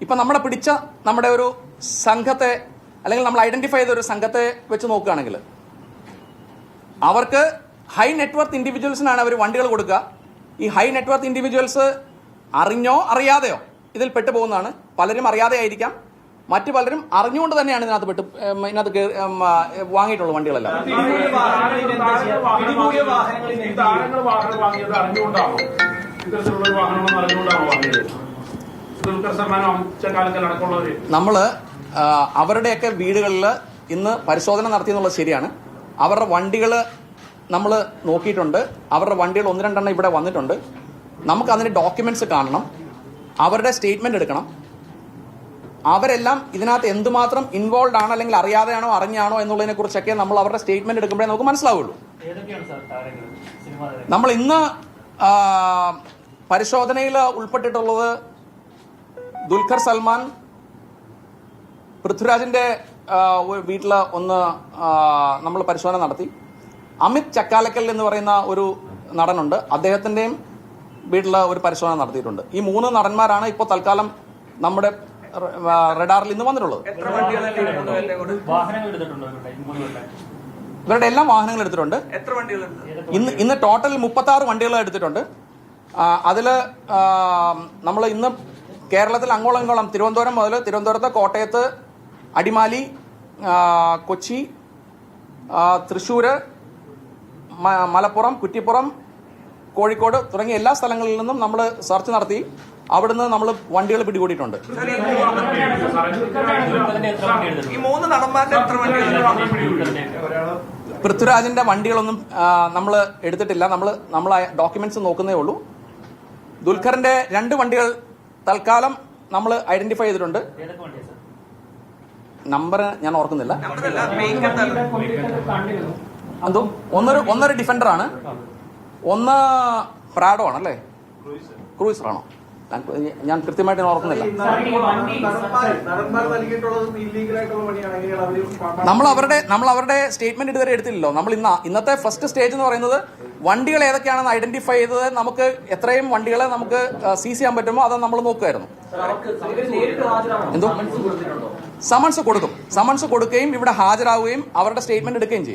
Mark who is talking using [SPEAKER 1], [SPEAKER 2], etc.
[SPEAKER 1] ഇപ്പൊ നമ്മളെ പിടിച്ച നമ്മുടെ ഒരു സംഘത്തെ അല്ലെങ്കിൽ നമ്മൾ ഐഡന്റിഫൈ ചെയ്ത ഒരു സംഘത്തെ വെച്ച് നോക്കുകയാണെങ്കിൽ അവർക്ക് ഹൈ നെറ്റ്വർത്ത് ഇൻഡിവിജ്വൽസിനാണ് അവർ വണ്ടികൾ കൊടുക്കുക ഈ ഹൈ നെറ്റ്വർത്ത് ഇൻഡിവിജ്വൽസ് അറിഞ്ഞോ അറിയാതെയോ ഇതിൽ പെട്ടു പോകുന്നതാണ് പലരും അറിയാതെ ആയിരിക്കാം മറ്റു പലരും അറിഞ്ഞുകൊണ്ട് തന്നെയാണ് ഇതിനകത്ത് പെട്ട് ഇതിനകത്ത് വാങ്ങിയിട്ടുള്ളത് വാങ്ങിയിട്ടുള്ള വണ്ടികളെല്ലാം
[SPEAKER 2] പിടികൂടിയ വാഹനങ്ങളിൽ എന്താ ചെയ്യുക? പിടികൂടിയ വാഹനങ്ങളിൽ
[SPEAKER 3] ഈ
[SPEAKER 2] എന്ത് ചെയ്യും?
[SPEAKER 3] താരങ്ങൾ വാഹനം വാങ്ങിയത് അറിഞ്ഞുകൊണ്ടാണോ ഇത്തരത്തിലുള്ള ഒരു വാഹനമെന്ന് അറിഞ്ഞുകൊണ്ടാണോ വാങ്ങിയത്
[SPEAKER 1] നമ്മൾ അവരുടെയൊക്കെ വീടുകളിൽ ഇന്ന് പരിശോധന നടത്തി എന്നുള്ളത് ശരിയാണ്. അവരുടെ വണ്ടികൾ നമ്മൾ നോക്കിയിട്ടുണ്ട്. അവരുടെ വണ്ടികൾ ഒന്ന് രണ്ടെണ്ണം ഇവിടെ വന്നിട്ടുണ്ട്. നമുക്ക് അതിന് ഡോക്യുമെന്റ്സ് കാണണം. അവരുടെ സ്റ്റേറ്റ്മെന്റ് എടുക്കണം. അവരെല്ലാം ഇതിനകത്ത് എന്തുമാത്രം ഇൻവോൾവ് ആണ് അല്ലെങ്കിൽ അറിയാതെയാണോ അറിഞ്ഞാണോ എന്നുള്ളതിനെ കുറിച്ചൊക്കെ നമ്മൾ അവരുടെ സ്റ്റേറ്റ്മെന്റ് എടുക്കുമ്പോഴേ നമുക്ക് മനസ്സിലാവുള്ളൂ. നമ്മൾ ഇന്ന് പരിശോധനയിൽ ഉൾപ്പെട്ടിട്ടുള്ളത് ദുൽഖർ സൽമാൻ പൃഥ്വിരാജിന്റെ വീട്ടിൽ ഒന്ന് നമ്മൾ പരിശോധന നടത്തി. അമിത് ചക്കാലക്കൽ എന്ന് പറയുന്ന ഒരു നടനുണ്ട്. അദ്ദേഹത്തിന്റെയും വീട്ടിൽ ഒരു പരിശോധന നടത്തിയിട്ടുണ്ട്. ഈ മൂന്ന് നടന്മാരാണ് ഇപ്പോൾ തൽക്കാലം നമ്മുടെ റഡാറിൽ ഇന്ന് വന്നിട്ടുള്ളത്.
[SPEAKER 4] ഇവരുടെ
[SPEAKER 1] എല്ലാം വാഹനങ്ങൾ എടുത്തിട്ടുണ്ട്.
[SPEAKER 2] എത്ര വണ്ടികളുണ്ട്
[SPEAKER 4] ഏതൊക്കെ
[SPEAKER 1] ഇന്ന് ഇന്ന് ടോട്ടൽ മുപ്പത്തി ആറ് വണ്ടികൾ എടുത്തിട്ടുണ്ട് അതിൽ നമ്മൾ ഇന്ന് കേരളത്തിൽ അങ്ങോളം ഇങ്ങോളം തിരുവനന്തപുരം മുതൽ തിരുവനന്തപുരത്ത് കോട്ടയത്ത് അടിമാലി കൊച്ചി ആ, തൃശ്ശൂര് മലപ്പുറം കുറ്റിപ്പുറം കോഴിക്കോട് തുടങ്ങിയ എല്ലാ സ്ഥലങ്ങളിൽ നിന്നും നമ്മൾ സെർച്ച് നടത്തി അവിടുന്ന് നമ്മൾ വണ്ടികൾ പിടികൂടിയിട്ടുണ്ട്. പൃഥ്വിരാജിന്റെ വണ്ടികളൊന്നും നമ്മൾ എടുത്തിട്ടില്ല. നമ്മൾ നമ്മൾ ഡോക്യുമെന്റ്സ് നോക്കുന്നേ ഉള്ളൂ. ദുൽഖറിന്റെ രണ്ട് വണ്ടികൾ തൽക്കാലം നമ്മൾ ഐഡന്റിഫൈ ചെയ്തിട്ടുണ്ട്. നമ്പർ ഞാൻ ഓർക്കുന്നില്ല. എന്തോ? ഒന്നൊരു ഒന്നൊരു ഡിഫൻഡർ ആണ്. ഒന്ന് പ്രാഡോ ആണല്ലേ? Cruiser cruiser. ആണോ ഞാൻ- ഞാൻ കൃത്യമായിട്ട് ഞാൻ ഓർക്കുന്നില്ല. നമ്മൾ അവരുടെ നമ്മൾ അവരുടെ സ്റ്റേറ്റ്മെന്റ് ഇതുവരെ എടുത്തില്ലല്ലോ. നമ്മൾ ഇന്ന ഇന്നത്തെ ഫസ്റ്റ് സ്റ്റേജ് എന്ന് പറയുന്നത് വണ്ടികൾ ഏതൊക്കെയാണെന്ന് ഐഡന്റിഫൈ ചെയ്തത് നമുക്ക് എത്രയും വണ്ടികളെ നമുക്ക് സീസ് ചെയ്യാൻ പറ്റുമോ അത് നമ്മൾ നോക്കുമായിരുന്നു? എന്തോ? സമൺസ് കൊടുക്കും. സമൺസ് കൊടുക്കുകയും ഇവിടെ ഹാജരാകുകയും അവരുടെ സ്റ്റേറ്റ്മെന്റ് എടുക്കുകയും ചെയ്യും.